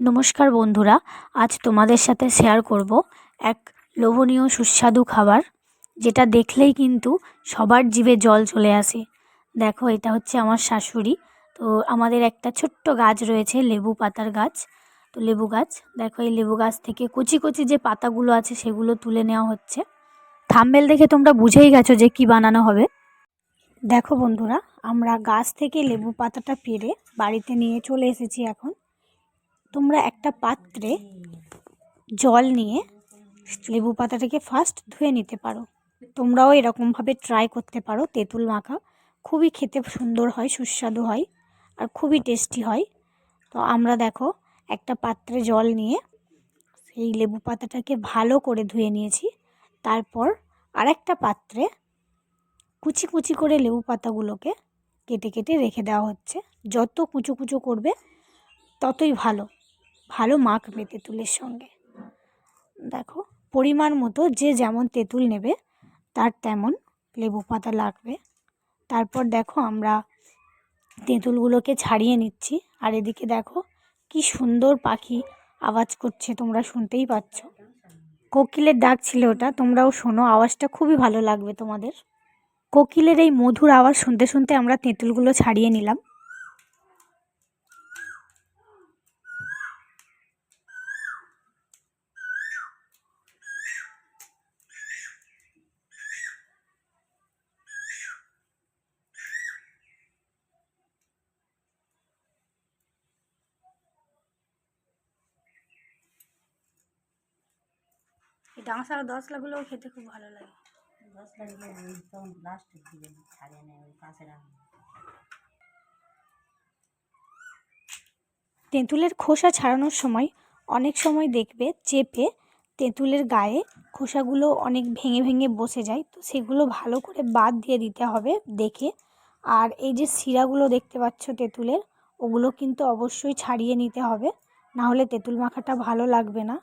নমস্কার বন্ধুরা, আজ তোমাদের সাথে শেয়ার করব এক লোভনীয় সুস্বাদু খাবার, যেটা দেখলেই কিন্তু সবার জিভে জল চলে আসে। দেখো, এটা হচ্ছে আমার শাশুড়ি। তো আমাদের একটা ছোট্ট গাছ রয়েছে, লেবু পাতার গাছ। তো লেবু গাছ, দেখো, এই লেবু গাছ থেকে কচি কচি যে পাতাগুলো আছে, সেগুলো তুলে নেওয়া হচ্ছে। থাম্বেল দেখে তোমরা বুঝেই গেছো যে কি বানানো হবে। দেখো বন্ধুরা, আমরা গাছ থেকে লেবু পাতাটা পেরে বাড়িতে নিয়ে চলে এসেছি এখন। তোমরা একটা পাত্রে জল নিয়ে লেবু পাতাটাকে ফার্স্ট ধুয়ে নিতে পারো। তোমরাও এরকমভাবে ট্রাই করতে পারো। তেঁতুল মাখা খুবই খেতে সুন্দর হয়, সুস্বাদু হয় আর খুবই টেস্টি হয়। তো আমরা দেখো একটা পাত্রে জল নিয়ে সেই লেবু পাতাটাকে ভালো করে ধুয়ে নিয়েছি। তারপর আরেকটা পাত্রে কুচি কুচি করে লেবু পাতাগুলোকে কেটে কেটে রেখে দেওয়া হচ্ছে। যত কুচো কুচো করবে ততই ভালো। ভালো মাখবে তেঁতুলের সঙ্গে। দেখো, পরিমাণ মতো যে যেমন তেঁতুল নেবে, তার তেমন লেবু পাতা লাগবে। তারপর দেখো আমরা তেঁতুলগুলোকে ছাড়িয়ে নিচ্ছি। আর এদিকে দেখো, কি সুন্দর পাখি আওয়াজ করছে, তোমরা শুনতেই পাচ্ছ। কোকিলের ডাক ছিল ওটা, তোমরাও শোনো, আওয়াজটা খুবই ভালো লাগবে তোমাদের। কোকিলের এই মধুর আওয়াজ শুনতে শুনতে আমরা তেঁতুলগুলো ছাড়িয়ে নিলাম। এই ডাঁশা দশলাগুলোও খেতে খুব ভালো লাগে। দশ তখন লাস্টের দিকে ছাড়িয়ে নেয় ওই পাশে রাখবে। তেঁতুলের খোসা ছাড়ানোর সময় অনেক সময় দেখবে চেপে তেঁতুলের গায়ে খোসাগুলো অনেক ভেঙে ভেঙে বসে যায় তো সেগুলো ভালো করে বাদ দিয়ে দিতে হবে দেখে। আর এই যে শিরাগুলো দেখতে পাচ্ছ তেঁতুলের ওগুলো কিন্তু অবশ্যই ছাড়িয়ে নিতে হবে না হলে তেঁতুল মাখাটা ভালো লাগবে না।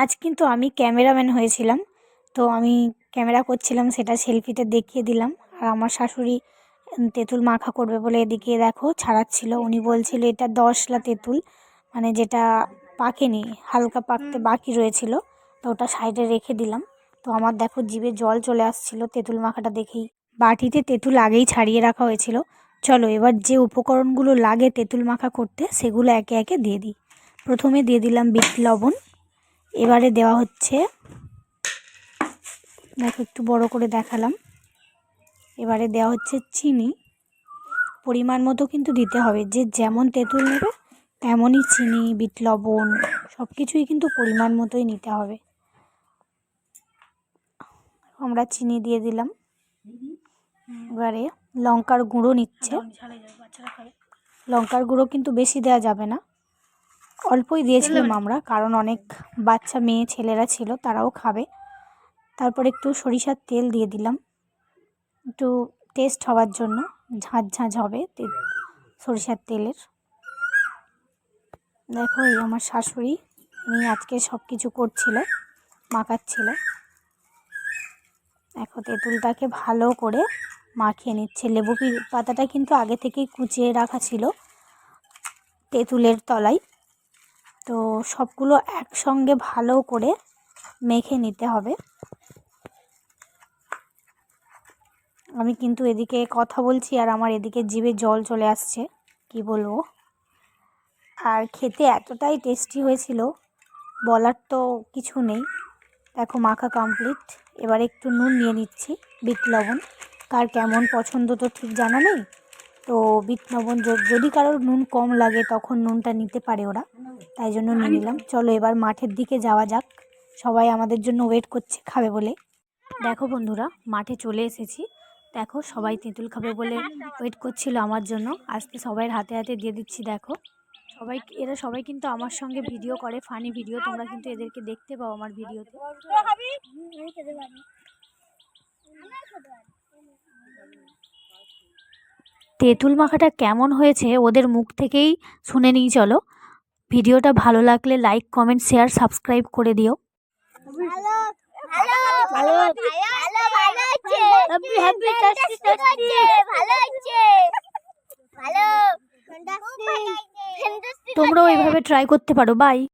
আজ কিন্তু আমি ক্যামেরাম্যান হয়েছিলাম। তো আমি ক্যামেরা করছিলাম সেটা সেলফিতে দেখিয়ে দিলাম। আর আমার শাশুড়ি তেঁতুল মাখা করবে বলে এদিকে দেখো ছাড়াচ্ছিল। উনি বলছিল এটা দশলা তেঁতুল। মানে যেটা পাকেনি হালকা পাকতে বাকি রয়েছিল। তো ওটা সাইডে রেখে দিলাম। তো আমার দেখো জিভে জল চলে আসছিল তেঁতুল মাখাটা দেখেই। বাটিতে তেঁতুল আগেই ছাড়িয়ে রাখা হয়েছিল। চলো এবার যে উপকরণগুলো লাগে তেঁতুল মাখা করতে সেগুলো একে একে দিয়ে দিই। প্রথমে দিয়ে দিলাম বিট লবণ। এবারে দেওয়া হচ্ছে। দেখো, একটু বড় করে দেখালাম। এবারে দেওয়া হচ্ছে চিনি। পরিমাণ মতো কিন্তু দিতে হবে। যে যেমন তেঁতুল নেবে, তেমনই চিনি, বিট লবণ সব কিছুই কিন্তু পরিমাণ মতোই নিতে হবে। আমরা চিনি দিয়ে দিলাম। এবারে লঙ্কার গুঁড়ো নিচ্ছে। লঙ্কার গুঁড়ো কিন্তু বেশি দেওয়া যাবে না। অল্পই দিয়েছিলাম আমরা কারণ অনেক বাচ্চা মেয়ে ছেলেরা ছিল তারাও খাবে। তারপর একটু সরিষার তেল দিয়ে দিলাম। একটু টেস্ট হওয়ার জন্য ঝাঁঝ ঝাঁঝ হবে সরিষার তেলের। দেখো এই আমার শাশুড়ি উনি আজকে সব কিছু করছিল মাখাচ্ছিল। দেখো তেঁতুলটাকে ভালো করে মাখিয়ে নিচ্ছে। লেবু পাতাটা কিন্তু আগে থেকেই কুচিয়ে রাখা ছিল তেঁতুলের তলায়। তো সবগুলো একসঙ্গে ভালো করে মেখে নিতে হবে। আমি কিন্তু এদিকে কথা বলছি আর আমার এদিকে জিভে জল চলে আসছে, কি বলব? আর খেতে এতটাই টেস্টি হয়েছিল, বলার তো কিছু নেই। দেখো মাখা কমপ্লিট এবার একটু নুন নিয়ে নিচ্ছি, বিট লবণ। কার কেমন পছন্দ তো ঠিক জানা নেই। তো বিট লবণ যদি কারোর নুন কম লাগে তখন নুনটা নিতে পারে ওরা। তাই জন্য নিয়ে নিলাম। চলো এবার মাঠের দিকে যাওয়া যাক। সবাই আমাদের জন্য ওয়েট করছে খাবে বলে। দেখো বন্ধুরা মাঠে চলে এসেছি। দেখো সবাই তেঁতুল খাবে বলে ওয়েট করছিল আমার জন্য। আজকে সবাই হাতে হাতে দিয়ে দিচ্ছি দেখো। সবাই এরা সবাই কিন্তু আমার সঙ্গে ভিডিও করে ফানি ভিডিও তোমরা কিন্তু এদেরকে দেখতে পাও আমার ভিডিওতে তেঁতুল মাখাটা কেমন হয়েছে ওদের মুখ থেকেই শুনে নিই চলো। ভিডিওটা ভালো লাগলে লাইক কমেন্ট শেয়ার সাবস্ক্রাইব করে দিও। তোমরাও এইভাবে ট্রাই করতে পারো। বাই